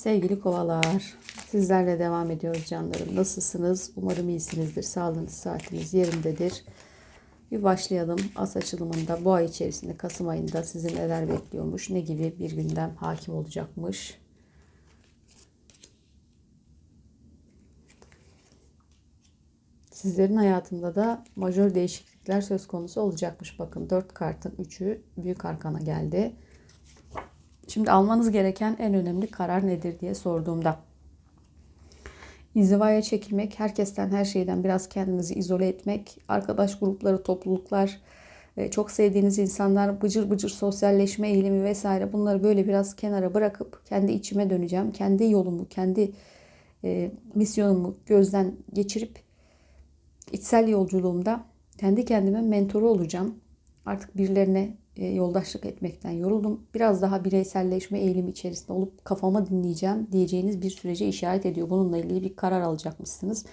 Sevgili kovalar, sizlerle devam ediyoruz canlarım. Nasılsınız? Umarım iyisinizdir. Sağlığınız, saatiniz yerindedir. Bir başlayalım. As açılımında bu ay içerisinde Kasım ayında sizi neler bekliyormuş, ne gibi bir gündem hakim olacakmış. Sizlerin hayatında da majör değişiklikler söz konusu olacakmış. Bakın 4 kartın 3'ü büyük arkana geldi. Şimdi almanız gereken en önemli karar nedir diye sorduğumda. İnzivaya çekilmek, herkesten her şeyden biraz kendinizi izole etmek, arkadaş grupları, topluluklar, e, çok sevdiğiniz insanlar, bıcır bıcır sosyalleşme eğilimi vesaire bunları böyle biraz kenara bırakıp kendi içime döneceğim. Kendi yolumu, kendi e, misyonumu gözden geçirip içsel yolculuğumda kendi kendime mentoru olacağım. Artık birilerine yoldaşlık etmekten yoruldum. Biraz daha bireyselleşme eğilimi içerisinde olup kafama dinleyeceğim diyeceğiniz bir sürece işaret ediyor. Bununla ilgili bir karar alacakmışsınız.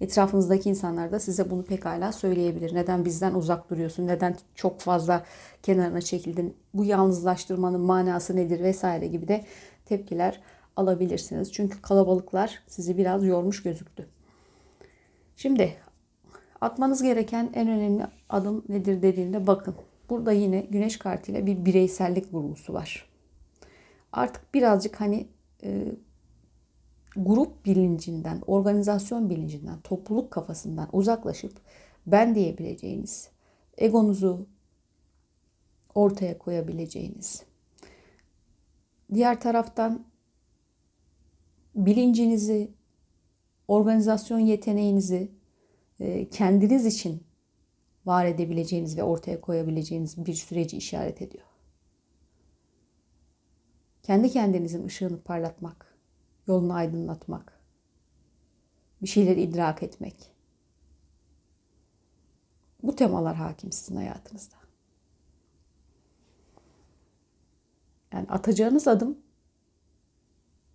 Etrafınızdaki insanlar da size bunu pekala söyleyebilir. Neden bizden uzak duruyorsun? Neden çok fazla kenarına çekildin? Bu yalnızlaştırmanın manası nedir vesaire gibi de tepkiler alabilirsiniz. Çünkü kalabalıklar sizi biraz yormuş gözüktü. Şimdi atmanız gereken en önemli adım nedir dediğimde bakın. Burada yine güneş kartıyla bir bireysellik vurgusu var. Artık birazcık hani e, grup bilincinden, organizasyon bilincinden, topluluk kafasından uzaklaşıp ben diyebileceğiniz, egonuzu ortaya koyabileceğiniz, diğer taraftan bilincinizi, organizasyon yeteneğinizi e, kendiniz için var edebileceğiniz ve ortaya koyabileceğiniz bir süreci işaret ediyor. Kendi kendinizin ışığını parlatmak, yolunu aydınlatmak, bir şeyleri idrak etmek. Bu temalar hakim sizin hayatınızda. Yani atacağınız adım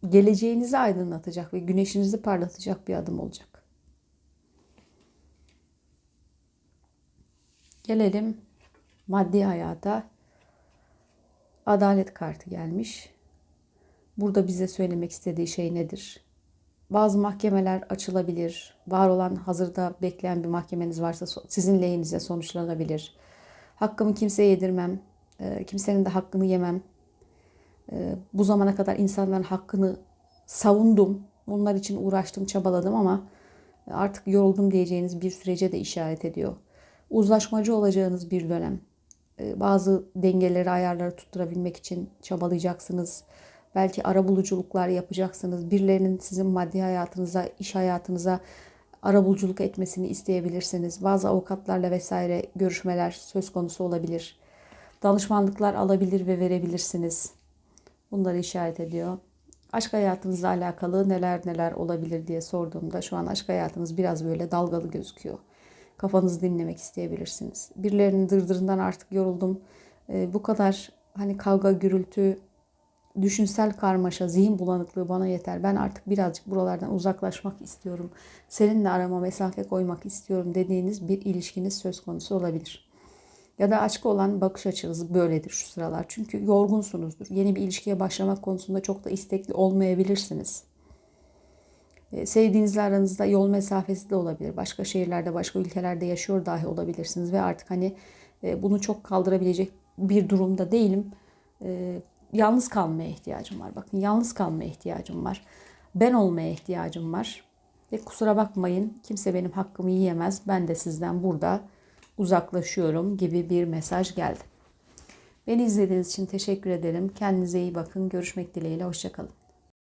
geleceğinizi aydınlatacak ve güneşinizi parlatacak bir adım olacak. Gelelim maddi hayata. Adalet kartı gelmiş. Burada bize söylemek istediği şey nedir? Bazı mahkemeler açılabilir. Var olan hazırda bekleyen bir mahkemeniz varsa sizin lehinize sonuçlanabilir. Hakkımı kimseye yedirmem. Kimsenin de hakkını yemem. Bu zamana kadar insanların hakkını savundum. Onlar için uğraştım, çabaladım ama artık yoruldum diyeceğiniz bir sürece de işaret ediyor uzlaşmacı olacağınız bir dönem. Ee, bazı dengeleri, ayarları tutturabilmek için çabalayacaksınız. Belki ara buluculuklar yapacaksınız. Birilerinin sizin maddi hayatınıza, iş hayatınıza ara buluculuk etmesini isteyebilirsiniz. Bazı avukatlarla vesaire görüşmeler söz konusu olabilir. Danışmanlıklar alabilir ve verebilirsiniz. Bunları işaret ediyor. Aşk hayatınızla alakalı neler neler olabilir diye sorduğumda şu an aşk hayatınız biraz böyle dalgalı gözüküyor kafanızı dinlemek isteyebilirsiniz. Birilerinin dırdırından artık yoruldum. E, bu kadar hani kavga, gürültü, düşünsel karmaşa, zihin bulanıklığı bana yeter. Ben artık birazcık buralardan uzaklaşmak istiyorum. Seninle arama mesafe koymak istiyorum dediğiniz bir ilişkiniz söz konusu olabilir. Ya da açık olan bakış açınız böyledir şu sıralar. Çünkü yorgunsunuzdur. Yeni bir ilişkiye başlamak konusunda çok da istekli olmayabilirsiniz. E, sevdiğinizle aranızda yol mesafesi de olabilir. Başka şehirlerde, başka ülkelerde yaşıyor dahi olabilirsiniz ve artık hani e, bunu çok kaldırabilecek bir durumda değilim. E, yalnız kalmaya ihtiyacım var. Bakın yalnız kalmaya ihtiyacım var. Ben olmaya ihtiyacım var. Ve kusura bakmayın kimse benim hakkımı yiyemez. Ben de sizden burada uzaklaşıyorum gibi bir mesaj geldi. Beni izlediğiniz için teşekkür ederim. Kendinize iyi bakın. Görüşmek dileğiyle. Hoşçakalın.